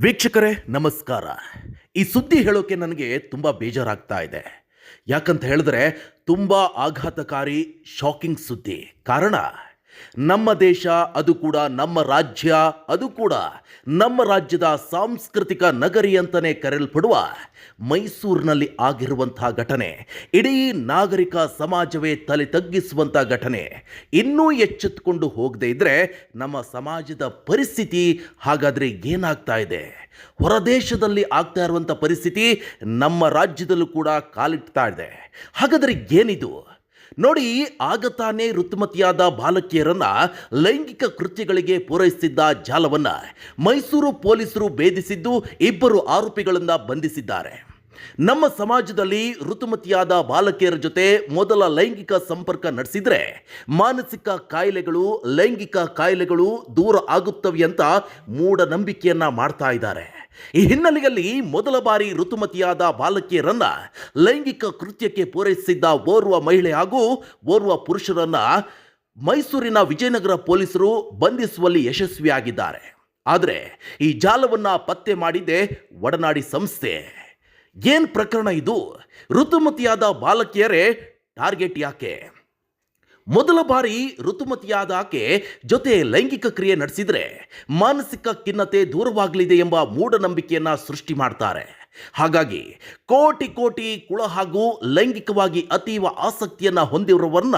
ವೀಕ್ಷಕರೇ, ನಮಸ್ಕಾರ. ಈ ಸುದ್ದಿ ಹೇಳೋಕೆ ನನಗೆ ತುಂಬ ಬೇಜಾರಾಗ್ತಾ ಇದೆ. ಯಾಕಂತ ಹೇಳಿದ್ರೆ, ತುಂಬ ಆಘಾತಕಾರಿ ಶಾಕಿಂಗ್ ಸುದ್ದಿ. ಕಾರಣ? ನಮ್ಮ ದೇಶ ಅದು ಕೂಡ ನಮ್ಮ ರಾಜ್ಯ ಅದು ಕೂಡ ನಮ್ಮ ರಾಜ್ಯದ ಸಾಂಸ್ಕೃತಿಕ ನಗರಿ ಅಂತಲೇ ಕರೆಯಲ್ಪಡುವ ಮೈಸೂರಿನಲ್ಲಿ ಆಗಿರುವಂತಹ ಘಟನೆ, ಇಡೀ ನಾಗರಿಕ ಸಮಾಜವೇ ತಲೆ ತಗ್ಗಿಸುವಂಥ ಘಟನೆ ಇನ್ನೂ ಎಚ್ಚೆತ್ತುಕೊಂಡು ಹೋಗದೇ ಇದ್ದರೆ ನಮ್ಮ ಸಮಾಜದ ಪರಿಸ್ಥಿತಿ ಹಾಗಾದರೆ ಏನಾಗ್ತಾ ಇದೆ? ಹೊರದೇಶದಲ್ಲಿ ಆಗ್ತಾ ಇರುವಂಥ ಪರಿಸ್ಥಿತಿ ನಮ್ಮ ರಾಜ್ಯದಲ್ಲೂ ಕೂಡ ಕಾಲಿಡ್ತಾ ಇದೆ. ಹಾಗಾದರೆ ಏನಿದು? ನೋಡಿ, ಆಗ ತಾನೇ ಋತುಮತಿಯಾದ ಬಾಲಕಿಯರನ್ನ ಲೈಂಗಿಕ ಕೃತ್ಯಗಳಿಗೆ ಪೂರೈಸಿದ್ದ ಜಾಲವನ್ನ ಮೈಸೂರು ಪೊಲೀಸರು ಭೇದಿಸಿದ್ದು ಇಬ್ಬರು ಆರೋಪಿಗಳನ್ನ ಬಂಧಿಸಿದ್ದಾರೆ. ನಮ್ಮ ಸಮಾಜದಲ್ಲಿ ಋತುಮತಿಯಾದ ಬಾಲಕಿಯರ ಜೊತೆ ಮೊದಲ ಲೈಂಗಿಕ ಸಂಪರ್ಕ ನಡೆಸಿದರೆ ಮಾನಸಿಕ ಕಾಯಿಲೆಗಳು, ಲೈಂಗಿಕ ಕಾಯಿಲೆಗಳು ದೂರ ಆಗುತ್ತವೆ ಅಂತ ಮೂಢನಂಬಿಕೆಯನ್ನು ಮಾಡ್ತಾ ಇದ್ದಾರೆ. ಈ ಹಿನ್ನೆಲೆಯಲ್ಲಿ ಮೊದಲ ಬಾರಿ ಋತುಮತಿಯಾದ ಬಾಲಕಿಯರನ್ನ ಲೈಂಗಿಕ ಕೃತ್ಯಕ್ಕೆ ಪೂರೈಸಿದ್ದ ಓರ್ವ ಮಹಿಳೆ ಹಾಗೂ ಓರ್ವ ಪುರುಷರನ್ನ ಮೈಸೂರಿನ ವಿಜಯನಗರ ಪೊಲೀಸರು ಬಂಧಿಸುವಲ್ಲಿ ಯಶಸ್ವಿಯಾಗಿದ್ದಾರೆ. ಆದರೆ ಈ ಜಾಲವನ್ನ ಪತ್ತೆ ಮಾಡಿದ್ದೆ ಒಡನಾಡಿ ಸಂಸ್ಥೆ. ಏನ್ ಪ್ರಕರಣ ಇದು? ಋತುಮತಿಯಾದ ಬಾಲಕಿಯರೇ ಟಾರ್ಗೆಟ್ ಯಾಕೆ? ಮೊದಲ ಬಾರಿ ಋತುಮತಿಯಾದ ಆಕೆ ಜೊತೆ ಲೈಂಗಿಕ ಕ್ರಿಯೆ ನಡೆಸಿದ್ರೆ ಮಾನಸಿಕ ಖಿನ್ನತೆ ದೂರವಾಗಲಿದೆ ಎಂಬ ಮೂಢನಂಬಿಕೆಯನ್ನ ಸೃಷ್ಟಿ ಮಾಡ್ತಾರೆ. ಹಾಗಾಗಿ ಕೋಟಿ ಕೋಟಿ ಕುಳ ಹಾಗೂ ಲೈಂಗಿಕವಾಗಿ ಅತೀವ ಆಸಕ್ತಿಯನ್ನ ಹೊಂದಿರುವವರನ್ನ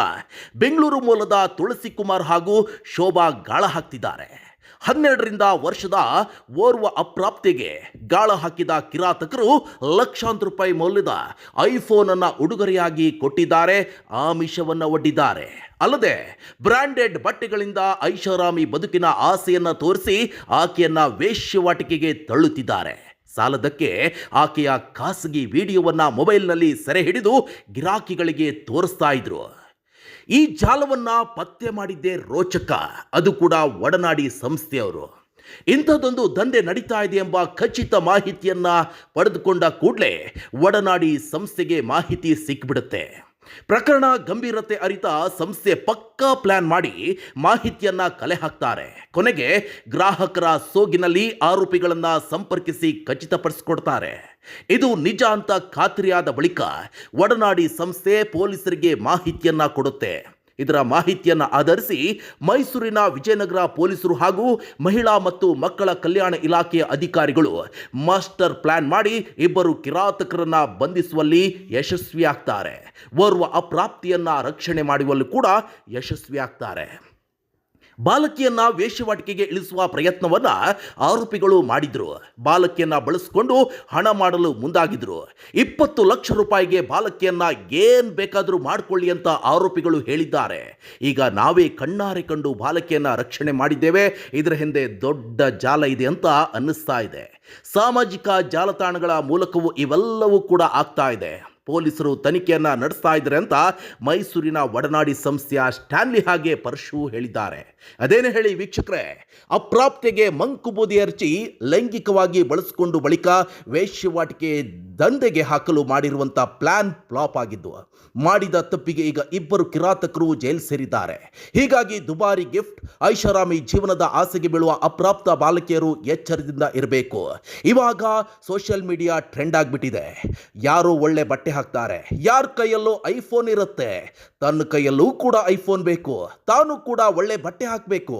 ಬೆಂಗಳೂರು ಮೂಲದ ತುಳಸಿ ಕುಮಾರ್ ಹಾಗೂ ಶೋಭಾ ಗಾಳ ಹಾಕ್ತಿದ್ದಾರೆ. ಹನ್ನೆರಡರಿಂದ ವರ್ಷದ ಓರ್ವ ಅಪ್ರಾಪ್ತಿಗೆ ಗಾಳ ಹಾಕಿದ ಕಿರಾತಕರು ಲಕ್ಷಾಂತರ ರೂಪಾಯಿ ಮೌಲ್ಯದ ಐಫೋನ್ ಅನ್ನ ಉಡುಗೊರೆಯಾಗಿ ಕೊಟ್ಟಿದ್ದಾರೆ, ಆಮಿಷವನ್ನ ಒಡ್ಡಿದ್ದಾರೆ. ಅಲ್ಲದೆ ಬ್ರ್ಯಾಂಡೆಡ್ ಬಟ್ಟೆಗಳಿಂದ ಐಷಾರಾಮಿ ಬದುಕಿನ ಆಸೆಯನ್ನು ತೋರಿಸಿ ಆಕೆಯನ್ನ ವೇಶ್ಯವಾಟಿಕೆಗೆ ತಳ್ಳುತ್ತಿದ್ದಾರೆ. ಸಾಲದಕ್ಕೆ ಆಕೆಯ ಖಾಸಗಿ ವಿಡಿಯೋವನ್ನ ಮೊಬೈಲ್ನಲ್ಲಿ ಸೆರೆ ಹಿಡಿದು ಗಿರಾಕಿಗಳಿಗೆ ತೋರಿಸ್ತಾ ಇದ್ರು. ಈ ಜಾಲವನ್ನು ಪತ್ತೆ ಮಾಡಿದ್ದೇ ರೋಚಕ. ಅದು ಕೂಡ ಒಡನಾಡಿ ಸಂಸ್ಥೆಯವರು. ಇಂಥದ್ದೊಂದು ದಂಧೆ ನಡೀತಾ ಇದೆ ಎಂಬ ಖಚಿತ ಮಾಹಿತಿಯನ್ನು ಪಡೆದುಕೊಂಡ ಕೂಡಲೇ ಒಡನಾಡಿ ಸಂಸ್ಥೆಗೆ ಮಾಹಿತಿ ಸಿಕ್ಬಿಡುತ್ತೆ. ಪ್ರಕರಣ ಗಂಭೀರತೆ ಅರಿತ ಸಂಸ್ಥೆ ಪಕ್ಕಾ ಪ್ಲಾನ್ ಮಾಡಿ ಮಾಹಿತಿಯನ್ನ ಕಲೆ ಹಾಕ್ತಾರೆ. ಕೊನೆಗೆ ಗ್ರಾಹಕರ ಸೋಗಿನಲ್ಲಿ ಆರೋಪಿಗಳನ್ನ ಸಂಪರ್ಕಿಸಿ ಖಚಿತಪಡಿಸಿಕೊಡ್ತಾರೆ. ಇದು ನಿಜ ಅಂತ ಖಾತ್ರಿಯಾದ ಬಳಿಕ ಒಡನಾಡಿ ಸಂಸ್ಥೆ ಪೊಲೀಸರಿಗೆ ಮಾಹಿತಿಯನ್ನ ಕೊಡುತ್ತೆ. ಇದರ ಮಾಹಿತಿಯನ್ನು ಆಧರಿಸಿ ಮೈಸೂರಿನ ವಿಜಯನಗರ ಪೊಲೀಸರು ಹಾಗೂ ಮಹಿಳಾ ಮತ್ತು ಮಕ್ಕಳ ಕಲ್ಯಾಣ ಇಲಾಖೆಯ ಅಧಿಕಾರಿಗಳು ಮಾಸ್ಟರ್ ಪ್ಲಾನ್ ಮಾಡಿ ಇಬ್ಬರು ಕಿರಾತಕರನ್ನು ಬಂಧಿಸುವಲ್ಲಿ ಯಶಸ್ವಿಯಾಗ್ತಾರೆ. ಓರ್ವ ಅಪ್ರಾಪ್ತಿಯನ್ನ ರಕ್ಷಣೆ ಮಾಡುವಲ್ಲೂ ಕೂಡ ಯಶಸ್ವಿಯಾಗ್ತಾರೆ. ಬಾಲಕಿಯನ್ನ ವೇಶ್ಯವಾಟಿಕೆಗೆ ಇಳಿಸುವ ಪ್ರಯತ್ನವನ್ನ ಆರೋಪಿಗಳು ಮಾಡಿದ್ರು. ಬಾಲಕಿಯನ್ನ ಬಳಸಿಕೊಂಡು ಹಣ ಮಾಡಲು ಮುಂದಾಗಿದ್ರು. ಇಪ್ಪತ್ತು ಲಕ್ಷ ರೂಪಾಯಿಗೆ ಬಾಲಕಿಯನ್ನ ಏನ್ ಬೇಕಾದರೂ ಮಾಡಿಕೊಳ್ಳಿ ಅಂತ ಆರೋಪಿಗಳು ಹೇಳಿದ್ದಾರೆ. ಈಗ ನಾವೇ ಕಣ್ಣಾರೆ ಕಂಡು ಬಾಲಕಿಯನ್ನ ರಕ್ಷಣೆ ಮಾಡಿದ್ದೇವೆ. ಇದರ ಹಿಂದೆ ದೊಡ್ಡ ಜಾಲ ಇದೆ ಅಂತ ಅನ್ನಿಸ್ತಾ ಇದೆ. ಸಾಮಾಜಿಕ ಜಾಲತಾಣಗಳ ಮೂಲಕವೂ ಇವೆಲ್ಲವೂ ಕೂಡ ಆಗ್ತಾ ಇದೆ. ಪೊಲೀಸರು ತನಿಖೆಯನ್ನು ನಡೆಸ್ತಾ ಇದ್ದಾರೆ ಅಂತ ಮೈಸೂರಿನ ಒಡನಾಡಿ ಸಂಸ್ಥೆಯ ಸ್ಟ್ಯಾನ್ಲಿ ಹಾಗೆ ಪರಶು ಹೇಳಿದ್ದಾರೆ. ಅದೇನು ಹೇಳಿ ವೀಕ್ಷಕರೇ, ಅಪ್ರಾಪ್ತೆಗೆ ಮಂಕುಬೂದಿ ಅರ್ಚಿ ಲೈಂಗಿಕವಾಗಿ ಬಳಸಿಕೊಂಡು ಬಳಿಕ ವೇಶ್ಯವಾಟಿಕೆ ದಂಧೆಗೆ ಹಾಕಲು ಮಾಡಿರುವಂಥ ಪ್ಲಾನ್ ಫ್ಲಾಪ್ ಆಗಿದ್ದು, ಮಾಡಿದ ತಪ್ಪಿಗೆ ಈಗ ಇಬ್ಬರು ಕಿರಾತಕರು ಜೈಲು ಸೇರಿದ್ದಾರೆ. ಹೀಗಾಗಿ ದುಬಾರಿ ಗಿಫ್ಟ್, ಐಷಾರಾಮಿ ಜೀವನದ ಆಸೆಗೆ ಬೀಳುವ ಅಪ್ರಾಪ್ತ ಬಾಲಕಿಯರು ಎಚ್ಚರದಿಂದ ಇರಬೇಕು. ಇವಾಗ ಸೋಷಿಯಲ್ ಮೀಡಿಯಾ ಟ್ರೆಂಡ್ ಆಗಿಬಿಟ್ಟಿದೆ. ಯಾರು ಒಳ್ಳೆ ಬಟ್ಟೆ ಹಾಕ್ತಾರೆ. ಯಾರ ಕೈಯಲ್ಲೂ ಐಫೋನ್ ಇರುತ್ತೆ. ತನ್ನ ಕೈಯಲ್ಲೂ ಕೂಡ ಐಫೋನ್ ಬೇಕು. ತಾನು ಕೂಡ ಒಳ್ಳೆ ಬಟ್ಟೆ ಹಾಕಬೇಕು.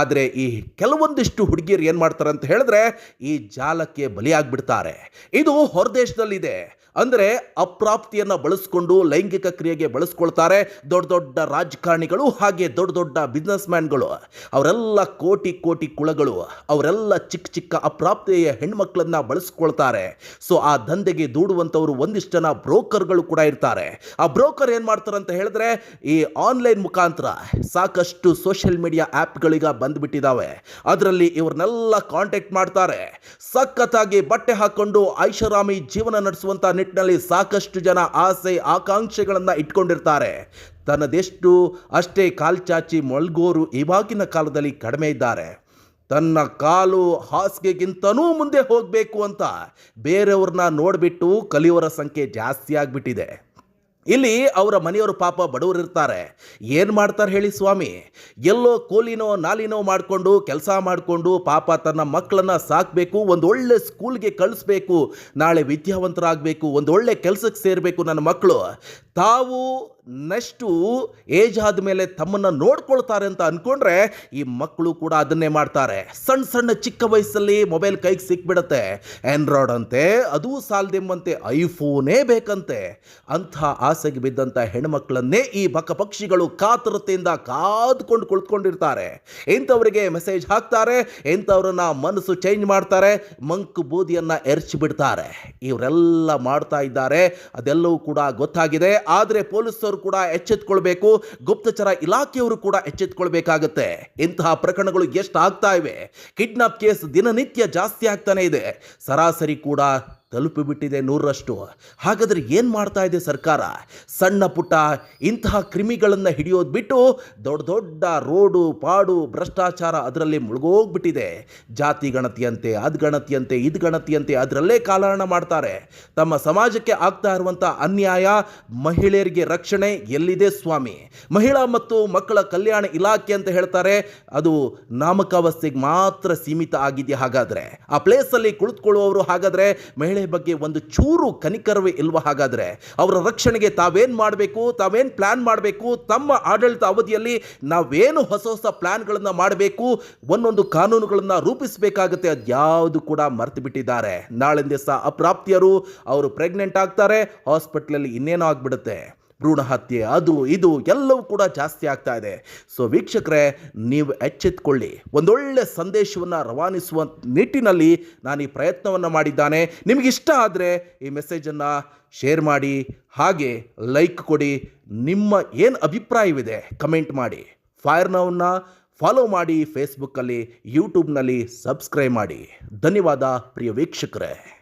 ಆದರೆ ಈ ಕೆಲವೊಂದಿಷ್ಟು ಹುಡುಗಿಯರು ಏನು ಮಾಡ್ತಾರೆ ಅಂತ ಹೇಳಿದ್ರೆ ಈ ಜಾಲಕ್ಕೆ ಬಲಿಯಾಗ್ಬಿಡ್ತಾರೆ. ಇದು ಹೊರದೇಶದಲ್ಲಿದೆ ಅಂದರೆ ಅಪ್ರಾಪ್ತಿಯನ್ನು ಬಳಸ್ಕೊಂಡು ಲೈಂಗಿಕ ಕ್ರಿಯೆಗೆ ಬಳಸ್ಕೊಳ್ತಾರೆ ದೊಡ್ಡ ದೊಡ್ಡ ರಾಜಕಾರಣಿಗಳು ಹಾಗೆ ದೊಡ್ಡ ದೊಡ್ಡ ಬಿಸ್ನೆಸ್ ಮ್ಯಾನ್ಗಳು ಅವರೆಲ್ಲ ಕೋಟಿ ಕೋಟಿ ಕುಳಗಳು ಅವರೆಲ್ಲ ಚಿಕ್ಕ ಚಿಕ್ಕ ಅಪ್ರಾಪ್ತಿಯ ಹೆಣ್ಮಕ್ಳನ್ನ ಬಳಸ್ಕೊಳ್ತಾರೆ. ಸೊ ಆ ದಂಧೆಗೆ ದೂಡುವಂಥವ್ರು ಒಂದಿಷ್ಟು ಜನ ಬ್ರೋಕರ್ಗಳು ಕೂಡ ಇರ್ತಾರೆ. ಆ ಬ್ರೋಕರ್ ಏನು ಮಾಡ್ತಾರೆ ಅಂತ ಹೇಳಿದ್ರೆ, ಈ ಆನ್ಲೈನ್ ಮುಖಾಂತರ ಸಾಕಷ್ಟು ಸೋಷಿಯಲ್ ಮೀಡಿಯಾ ಆ್ಯಪ್ಗಳೀಗ ಬಂದುಬಿಟ್ಟಿದ್ದಾವೆ ಅದರಲ್ಲಿ ಇವ್ರನ್ನೆಲ್ಲ ಕಾಂಟ್ಯಾಕ್ಟ್ ಮಾಡ್ತಾರೆ. ಸಖತ್ತಾಗಿ ಬಟ್ಟೆ ಹಾಕೊಂಡು ಐಷಾರಾಮಿ ಜೀವನ ನಡೆಸುವಂಥ ನಿಟ್ಟಿನಲ್ಲಿ ಸಾಕಷ್ಟು ಜನ ಆಸೆ, ಆಕಾಂಕ್ಷೆಗಳನ್ನು ಇಟ್ಕೊಂಡಿರ್ತಾರೆ. ತನ್ನದೆಷ್ಟು ಅಷ್ಟೇ ಕಾಲ್ಚಾಚಿ ಮಲ್ಗೋರು ಇವಾಗಿನ ಕಾಲದಲ್ಲಿ ಕಡಿಮೆ ಇದ್ದಾರೆ. ತನ್ನ ಕಾಲು ಹಾಸಿಗೆಗಿಂತನೂ ಮುಂದೆ ಹೋಗಬೇಕು ಅಂತ ಬೇರೆಯವ್ರನ್ನ ನೋಡಿಬಿಟ್ಟು ಕಲಿಯೋರ ಸಂಖ್ಯೆ ಜಾಸ್ತಿ ಆಗಿಬಿಟ್ಟಿದೆ. ಇಲ್ಲಿ ಅವರ ಮನೆಯವರು ಪಾಪ ಬಡವರಿರ್ತಾರೆ. ಏನು ಮಾಡ್ತಾರೆ ಹೇಳಿ ಸ್ವಾಮಿ? ಎಲ್ಲೋ ಕೂಲಿನೋ ನಾಲಿನೋ ಮಾಡಿಕೊಂಡು, ಕೆಲಸ ಮಾಡಿಕೊಂಡು ಪಾಪ ತನ್ನ ಮಕ್ಕಳನ್ನು ಸಾಕಬೇಕು, ಒಂದು ಒಳ್ಳೆ ಸ್ಕೂಲ್ಗೆ ಕಳಿಸ್ಬೇಕು, ನಾಳೆ ವಿದ್ಯಾವಂತರಾಗಬೇಕು, ಒಂದು ಒಳ್ಳೆ ಕೆಲಸಕ್ಕೆ ಸೇರಬೇಕು ನನ್ನ ಮಕ್ಕಳು. ತಾವು ನೆಕ್ಸ್ಟು ಏಜ್ ಆದಮೇಲೆ ತಮ್ಮನ್ನು ನೋಡ್ಕೊಳ್ತಾರೆ ಅಂತ ಅಂದ್ಕೊಂಡ್ರೆ ಈ ಮಕ್ಕಳು ಕೂಡ ಅದನ್ನೇ ಮಾಡ್ತಾರೆ. ಸಣ್ಣ ಸಣ್ಣ ಚಿಕ್ಕ ವಯಸ್ಸಲ್ಲಿ ಮೊಬೈಲ್ ಕೈಗೆ ಸಿಕ್ಬಿಡತ್ತೆ. ಆ್ಯಂಡ್ರಾಯ್ಡ್ ಅಂತೆ, ಅದು ಸಾಲದೆಂಬಂತೆ ಐಫೋನೇ ಬೇಕಂತೆ. ಅಂಥ ಆಸೆಗೆ ಬಿದ್ದಂಥ ಹೆಣ್ಮಕ್ಳನ್ನೇ ಈ ಬಕ ಪಕ್ಷಿಗಳು ಕಾತರತೆಯಿಂದ ಕಾದ್ಕೊಂಡು ಕುಳಿತುಕೊಂಡಿರ್ತಾರೆ. ಇಂಥವರಿಗೆ ಮೆಸೇಜ್ ಹಾಕ್ತಾರೆ, ಇಂಥವ್ರನ್ನ ಮನಸ್ಸು ಚೇಂಜ್ ಮಾಡ್ತಾರೆ, ಮಂಕ್ ಬೂದಿಯನ್ನು ಎರಚಿಬಿಡ್ತಾರೆ. ಇವರೆಲ್ಲ ಮಾಡ್ತಾ ಇದ್ದಾರೆ, ಅದೆಲ್ಲವೂ ಕೂಡ ಗೊತ್ತಾಗಿದೆ. ಆದರೆ ಪೊಲೀಸರು ಕೂಡ ಎಚ್ಚೆತ್ಕೊಳ್ಬೇಕು. ಗುಪ್ತಚರ ಇಲಾಖೆಯವರು ಕೂಡ ಎಚ್ಚೆತ್ಕೊಳ್ಬೇಕಾಗತ್ತೆ. ಇಂತಹ ಪ್ರಕರಣಗಳು ಎಷ್ಟು ಆಗ್ತಾ ಇವೆ. ಕಿಡ್ನಾಪ್ ಕೇಸ್ ದಿನನಿತ್ಯ ಜಾಸ್ತಿ ಆಗ್ತಾನೆ ಇದೆ. ಸರಾಸರಿ ಕೂಡ ತಲುಪಿಬಿಟ್ಟಿದೆ ನೂರರಷ್ಟು. ಹಾಗಾದ್ರೆ ಏನು ಮಾಡ್ತಾ ಇದೆ ಸರ್ಕಾರ? ಸಣ್ಣ ಪುಟ್ಟ ಇಂತಹ ಕ್ರಿಮಿಗಳನ್ನು ಹಿಡಿಯೋದು ಬಿಟ್ಟು ದೊಡ್ಡ ದೊಡ್ಡ ರೋಡು, ಪಾಡು, ಭ್ರಷ್ಟಾಚಾರ ಅದರಲ್ಲಿ ಮುಳುಗೋಗ್ಬಿಟ್ಟಿದೆ. ಜಾತಿ ಗಣತಿಯಂತೆ, ಅದು ಗಣತಿಯಂತೆ, ಇದು ಗಣತಿಯಂತೆ ಅದರಲ್ಲೇ ಕಾಲಹರಣ ಮಾಡ್ತಾರೆ. ತಮ್ಮ ಸಮಾಜಕ್ಕೆ ಆಗ್ತಾ ಇರುವಂಥ ಅನ್ಯಾಯ ಮಹಿಳೆಯರಿಗೆ ರಕ್ಷಣೆ ಎಲ್ಲಿದೆ ಸ್ವಾಮಿ? ಮಹಿಳಾ ಮತ್ತು ಮಕ್ಕಳ ಕಲ್ಯಾಣ ಇಲಾಖೆ ಅಂತ ಹೇಳ್ತಾರೆ, ಅದು ನಾಮಕಾವಸ್ಥೆಗೆ ಮಾತ್ರ ಸೀಮಿತ ಆಗಿದೆಯಾ ಹಾಗಾದ್ರೆ. ಆ ಪ್ಲೇಸಲ್ಲಿ ಕುಳಿತುಕೊಳ್ಳುವವರು ಹಾಗಾದ್ರೆ ಮಹಿಳೆ ಬಗ್ಗೆ ಒಂದು ಚೂರು ಕನಿಕರವೇ ಇಲ್ವ? ಹಾಗಾದರೆ ಅವರ ರಕ್ಷಣೆಗೆ ತಾವೇನು ಮಾಡಬೇಕು? ತಾವೇನು ಪ್ಲ್ಯಾನ್ ಮಾಡಬೇಕು? ತಮ್ಮ ಆಡಳಿತ ಅವಧಿಯಲ್ಲಿ ನಾವೇನು ಹೊಸ ಹೊಸ ಪ್ಲ್ಯಾನ್ಗಳನ್ನು ಮಾಡಬೇಕು? ಒಂದೊಂದು ಕಾನೂನುಗಳನ್ನು ರೂಪಿಸಬೇಕಾಗುತ್ತೆ. ಅದ್ಯಾವುದು ಕೂಡ ಮರೆತು ಬಿಟ್ಟಿದ್ದಾರೆ. ನಾಳೆ ದಿವಸ ಅಪ್ರಾಪ್ತಿಯರು ಅವರು ಪ್ರೆಗ್ನೆಂಟ್ ಆಗ್ತಾರೆ. ಹಾಸ್ಪಿಟ್ಲಲ್ಲಿ ಇನ್ನೇನೋ ಆಗ್ಬಿಡುತ್ತೆ. ಭ್ರೂಣ ಹತ್ಯೆ ಅದು, ಇದು ಎಲ್ಲವೂ ಕೂಡ ಜಾಸ್ತಿ ಆಗ್ತಾ ಇದೆ. ಸೊ ವೀಕ್ಷಕರೇ, ನೀವು ಎಚ್ಚೆತ್ಕೊಳ್ಳಿ. ಒಂದೊಳ್ಳೆ ಸಂದೇಶವನ್ನು ರವಾನಿಸುವ ನಿಟ್ಟಿನಲ್ಲಿ ನಾನು ಈ ಪ್ರಯತ್ನವನ್ನು ಮಾಡಿದ್ದಾನೆ. ನಿಮಗಿಷ್ಟ ಆದರೆ ಈ ಮೆಸೇಜನ್ನು ಶೇರ್ ಮಾಡಿ, ಹಾಗೆ ಲೈಕ್ ಕೊಡಿ. ನಿಮ್ಮ ಏನು ಅಭಿಪ್ರಾಯವಿದೆ, ಕಮೆಂಟ್ ಮಾಡಿ. ಫೈರ್ ನೌನ್ನ ಫಾಲೋ ಮಾಡಿ, ಫೇಸ್ಬುಕ್ಕಲ್ಲಿ, ಯೂಟ್ಯೂಬ್ನಲ್ಲಿ ಸಬ್ಸ್ಕ್ರೈಬ್ ಮಾಡಿ. ಧನ್ಯವಾದ, ಪ್ರಿಯ ವೀಕ್ಷಕರೇ.